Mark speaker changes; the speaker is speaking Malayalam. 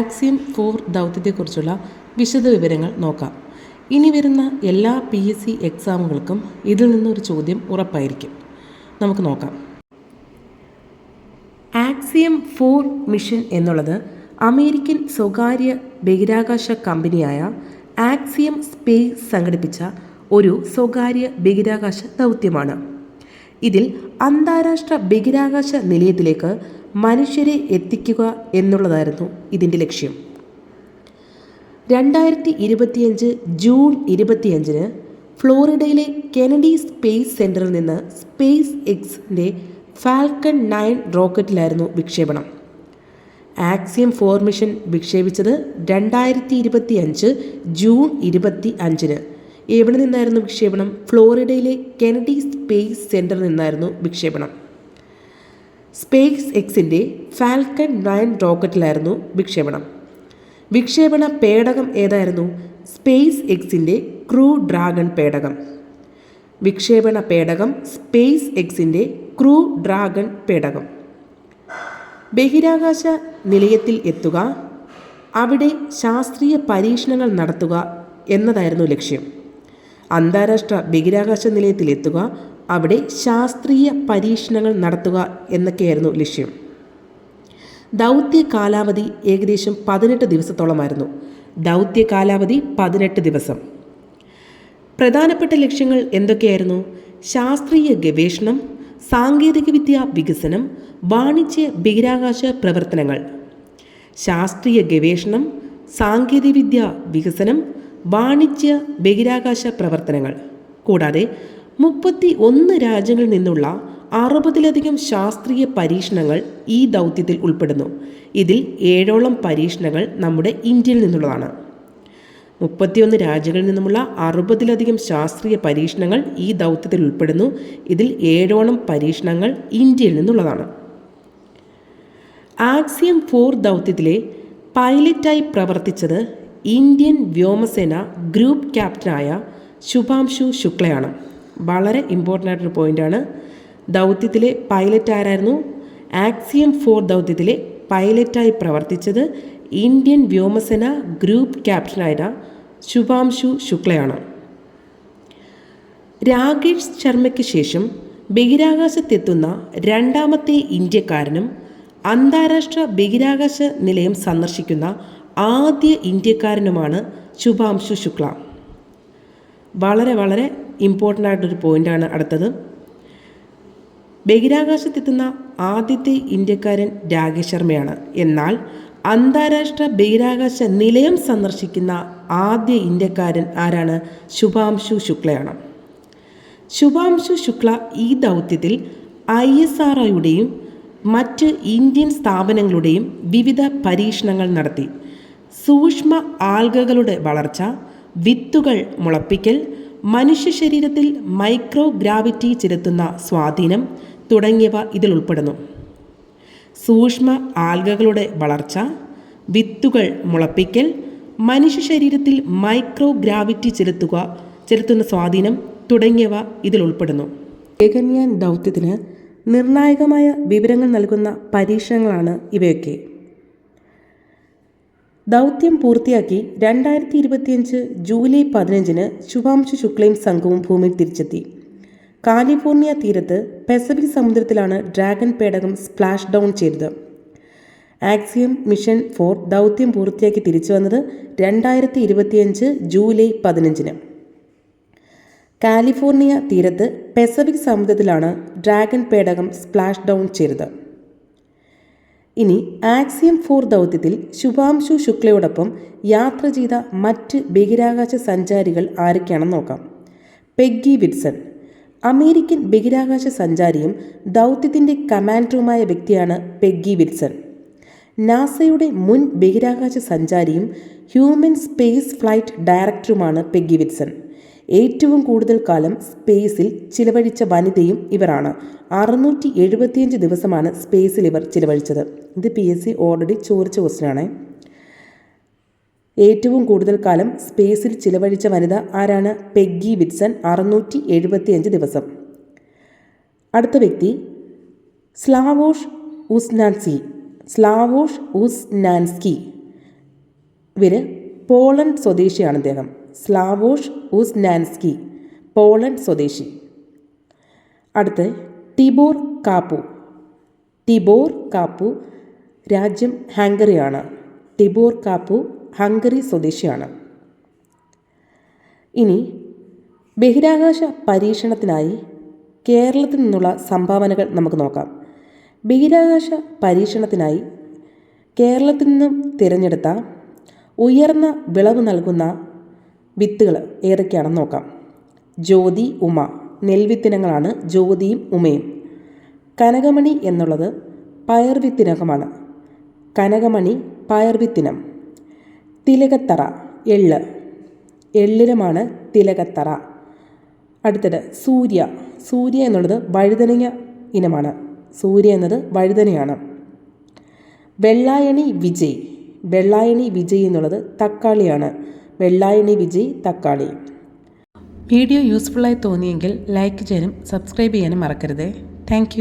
Speaker 1: ആക്സിയം ഫോർ ദൗത്യത്തെക്കുറിച്ചുള്ള വിശദ വിവരങ്ങൾ നോക്കാം. ഇനി വരുന്ന എല്ലാ പി എസ് സി എക്സാമുകൾക്കും ഇതിൽ നിന്നൊരു ചോദ്യം ഉറപ്പായിരിക്കും. നമുക്ക് നോക്കാം. ആക്സിയം ഫോർ മിഷൻ എന്നുള്ളത് അമേരിക്കൻ സ്വകാര്യ ബഹിരാകാശ കമ്പനിയായ ആക്സിയം സ്പേസ് സംഘടിപ്പിച്ച ഒരു സ്വകാര്യ ബഹിരാകാശ ദൗത്യമാണ്. ഇതിൽ അന്താരാഷ്ട്ര ബഹിരാകാശ നിലയത്തിലേക്ക് മനുഷ്യരെ എത്തിക്കുക എന്നുള്ളതായിരുന്നു ഇതിന്റെ ലക്ഷ്യം. രണ്ടായിരത്തി ഇരുപത്തിയഞ്ച് ജൂൺ ഇരുപത്തിയഞ്ചിന് ഫ്ലോറിഡയിലെ കെനഡി സ്പേസ് സെന്ററിൽ നിന്ന് സ്പേസ് എക്സിന്റെ ഫാൽക്കൺ നയൻ റോക്കറ്റിലായിരുന്നു വിക്ഷേപണം. ആക്സിയം ഫോർമിഷൻ വിക്ഷേപിച്ചത് രണ്ടായിരത്തി ഇരുപത്തി അഞ്ച് ജൂൺ ഇരുപത്തി അഞ്ചിന് എവിടെ നിന്നായിരുന്നു വിക്ഷേപണം? ഫ്ലോറിഡയിലെ കെനഡി സ്പേസ് സെന്ററിൽ നിന്നായിരുന്നു വിക്ഷേപണം. സ്പേസ് എക്സിന്റെ ഫാൽക്കൺ നയൻ റോക്കറ്റിലായിരുന്നു വിക്ഷേപണം. വിക്ഷേപണ പേടകം ഏതായിരുന്നു? സ്പേസ് എക്സിന്റെ ക്രൂ ഡ്രാഗൺ പേടകം. വിക്ഷേപണ പേടകം സ്പേസ് എക്സിന്റെ ക്രൂ ഡ്രാഗൺ പേടകം. ബഹിരാകാശ നിലയത്തിൽ എത്തുക അവിടെ ശാസ്ത്രീയ പരീക്ഷണങ്ങൾ നടത്തുക എന്നതായിരുന്നു ലക്ഷ്യം. അന്താരാഷ്ട്ര ബഹിരാകാശ നിലയത്തിൽ എത്തുക അവിടെ ശാസ്ത്രീയ പരീക്ഷണങ്ങൾ നടത്തുക എന്നൊക്കെയായിരുന്നു ലക്ഷ്യം. ദൗത്യ കാലാവധി ഏകദേശം പതിനെട്ട് ദിവസത്തോളമായിരുന്നു. ദൗത്യ കാലാവധി പതിനെട്ട് ദിവസം. പ്രധാനപ്പെട്ട ലക്ഷ്യങ്ങൾ എന്തൊക്കെയായിരുന്നു? ശാസ്ത്രീയ ഗവേഷണം സാങ്കേതികവിദ്യ വികസനം വാണിജ്യ ബഹിരാകാശ പ്രവർത്തനങ്ങൾ. ശാസ്ത്രീയ ഗവേഷണം സാങ്കേതികവിദ്യ വികസനം വാണിജ്യ ബഹിരാകാശ പ്രവർത്തനങ്ങൾ. കൂടാതെ മുപ്പത്തി ഒന്ന് രാജ്യങ്ങളിൽ നിന്നുള്ള അറുപതിലധികം ശാസ്ത്രീയ പരീക്ഷണങ്ങൾ ഈ ദൗത്യത്തിൽ ഉൾപ്പെടുന്നു. ഇതിൽ ഏഴോളം പരീക്ഷണങ്ങൾ നമ്മുടെ ഇന്ത്യയിൽ നിന്നുള്ളതാണ്. മുപ്പത്തിയൊന്ന് രാജ്യങ്ങളിൽ നിന്നുമുള്ള അറുപതിലധികം ശാസ്ത്രീയ പരീക്ഷണങ്ങൾ ഈ ദൗത്യത്തിൽ ഉൾപ്പെടുന്നു. ഇതിൽ ഏഴോളം പരീക്ഷണങ്ങൾ ഇന്ത്യയിൽ നിന്നുള്ളതാണ്. ആക്സിയം ഫോർ ദൗത്യത്തിലെ പൈലറ്റായി പ്രവർത്തിച്ചത് ഇന്ത്യൻ വ്യോമസേന ഗ്രൂപ്പ് ക്യാപ്റ്റനായ ശുഭാംശു ശുക്ലയാണ്. വളരെ ഇമ്പോർട്ടന്റ് ആയിട്ടൊരു പോയിന്റാണ് ദൗത്യത്തിലെ പൈലറ്റ് ആരായിരുന്നു? ആക്സിയം ഫോർ ദൗത്യത്തിലെ പൈലറ്റായി പ്രവർത്തിച്ചത് ഇന്ത്യൻ വ്യോമസേന ഗ്രൂപ്പ് ക്യാപ്റ്റനായ ശുഭാംശു ശുക്ലയാണ്. രാകേഷ് ശർമ്മയ്ക്ക് ശേഷം ബഹിരാകാശത്തെത്തുന്ന രണ്ടാമത്തെ ഇന്ത്യക്കാരനും അന്താരാഷ്ട്ര ബഹിരാകാശ നിലയം സന്ദർശിക്കുന്ന ആദ്യ ഇന്ത്യക്കാരനുമാണ് ശുഭാംശു ശുക്ല. വളരെ വളരെ ഇമ്പോർട്ടന്റ് ആയിട്ടൊരു പോയിന്റാണ് അടുത്തത്. ബഹിരാകാശത്തെത്തുന്ന ആദ്യത്തെ ഇന്ത്യക്കാരൻ രാകേഷ് ശർമ്മയാണ്. എന്നാൽ അന്താരാഷ്ട്ര ബഹിരാകാശ നിലയം സന്ദർശിക്കുന്ന ആദ്യ ഇന്ത്യക്കാരൻ ആരാണ്? ശുഭാംശു ശുക്ലയാണ്. ശുഭാംശു ശുക്ല ഈ ദൗത്യത്തിൽ ഐ എസ് ആർ ഒയുടെയും മറ്റ് ഇന്ത്യൻ സ്ഥാപനങ്ങളുടെയും വിവിധ പരീക്ഷണങ്ങൾ നടത്തി. സൂക്ഷ്മ ആൽഗകളുടെ വളർച്ച വിത്തുകൾ മുളപ്പിക്കൽ മനുഷ്യ ശരീരത്തിൽ മൈക്രോ ഗ്രാവിറ്റി ചെലുത്തുന്ന സ്വാധീനം തുടങ്ങിയവ ഇതിൽ ഉൾപ്പെടുന്നു. സൂക്ഷ്മ ആൽഗകളുടെ വളർച്ച വിത്തുകൾ മുളപ്പിക്കൽ മനുഷ്യ ശരീരത്തിൽ മൈക്രോ ഗ്രാവിറ്റി ചെലുത്തുക ചെലുത്തുന്ന സ്വാധീനം തുടങ്ങിയവ ഇതിൽ ഉൾപ്പെടുന്നു. ഗഗൻയാൻ ദൗത്യത്തിന് നിർണായകമായ വിവരങ്ങൾ നൽകുന്ന പരീക്ഷണങ്ങളാണ് ഇവയൊക്കെ. ദൗത്യം പൂർത്തിയാക്കി രണ്ടായിരത്തി ഇരുപത്തിയഞ്ച് ജൂലൈ പതിനഞ്ചിന് ശുഭാംശു ശുക്ലയും സംഘവും ഭൂമിയിൽ തിരിച്ചെത്തി. കാലിഫോർണിയ തീരത്ത് പെസഫിക് സമുദ്രത്തിലാണ് ഡ്രാഗൺ പേടകം സ്പ്ലാഷ് ഡൗൺ ചെയ്തത്. ആക്സിയം മിഷൻ ഫോർ ദൗത്യം പൂർത്തിയാക്കി തിരിച്ചു വന്നത് രണ്ടായിരത്തി ഇരുപത്തിയഞ്ച് ജൂലൈ പതിനഞ്ചിന്. കാലിഫോർണിയ തീരത്ത് പെസഫിക് സമുദ്രത്തിലാണ് ഡ്രാഗൺ പേടകം സ്പ്ലാഷ് ഡൗൺ ചെയ്തത്. ഇനി ആക്സിയം ഫോർ ദൗത്യത്തിൽ ശുഭാംശു ശുക്ലയോടൊപ്പം യാത്ര ചെയ്ത മറ്റ് ബഹിരാകാശ സഞ്ചാരികൾ ആരൊക്കെയാണെന്ന് നോക്കാം. Peggy Whitson. അമേരിക്കൻ ബഹിരാകാശ സഞ്ചാരിയും ദൗത്യത്തിന്റെ കമാൻഡറുമായ വ്യക്തിയാണ് പെഗ്ഗി വിറ്റ്സൺ. നാസയുടെ മുൻ ബഹിരാകാശ സഞ്ചാരിയും ഹ്യൂമൻ സ്പേസ് ഫ്ലൈറ്റ് ഡയറക്ടറുമാണ് പെഗ്ഗി വിറ്റ്സൺ. ഏറ്റവും കൂടുതൽ കാലം സ്പേസിൽ ചിലവഴിച്ച വനിതയും ഇവരാണ്. അറുന്നൂറ്റി എഴുപത്തിയഞ്ച് ദിവസമാണ് സ്പേസിൽ ഇവർ ചിലവഴിച്ചത്. ഇത് പി എസ് സി ഓൾറെഡി ചോദിച്ച ക്വസ്റ്റ്യനാണ്. ഏറ്റവും കൂടുതൽ കാലം സ്പേസിൽ ചിലവഴിച്ച വനിത ആരാണ്? പെഗ്ഗി വിറ്റ്സൺ അറുന്നൂറ്റി എഴുപത്തിയഞ്ച് ദിവസം. അടുത്ത വ്യക്തി സ്ലാവോഷ് ഉസ്നാൻസി. സ്ലാവോഷ് ഉസ്നാൻസ്കി. ഇവർ പോളണ്ട് സ്വദേശിയാണ് അദ്ദേഹം സ്ലാവോഷ് ഉസ്നാൻസ്കി പോളണ്ട് സ്വദേശി. അടുത്ത് ടിബോർ കാപ്പു. ടിബോർ കാപ്പു രാജ്യം ഹാങ്കറിയാണ് ടിബോർ കാപ്പു ഹംഗറി സ്വദേശിയാണ്. ഇനി ബഹിരാകാശ പരീക്ഷണത്തിനായി കേരളത്തിൽ നിന്നുള്ള സംഭാവനകൾ നമുക്ക് നോക്കാം. ബഹിരാകാശ പരീക്ഷണത്തിനായി കേരളത്തിൽ നിന്നും തിരഞ്ഞെടുത്ത ഉയർന്ന വിളവ് നൽകുന്ന വിത്തുകൾ ഏതൊക്കെയാണെന്ന് നോക്കാം. ജ്യോതി ഉമ. നെൽവിത്തിനങ്ങളാണ് ജ്യോതിയും ഉമയും. കനകമണി എന്നുള്ളത് പയർവിത്തിനകമാണ് കനകമണി പയർവിത്തിനം തിലകത്തറ എള്ള്. എള്ളിനമാണ് തിലകത്തറ. അടുത്തത് സൂര്യ. സൂര്യ എന്നുള്ളത് വഴുതനങ്ങ ഇനമാണ്. സൂര്യ എന്നത് വഴുതനയാണ്. വെള്ളായണി വിജയ്. വെള്ളായണി വിജയ് എന്നുള്ളത് തക്കാളിയാണ്. വെള്ളായണി വിജയ് തക്കാളി. വീഡിയോ യൂസ്ഫുള്ളായി തോന്നിയെങ്കിൽ ലൈക്ക് ചെയ്യാനും സബ്സ്ക്രൈബ് ചെയ്യാനും മറക്കരുത്. താങ്ക്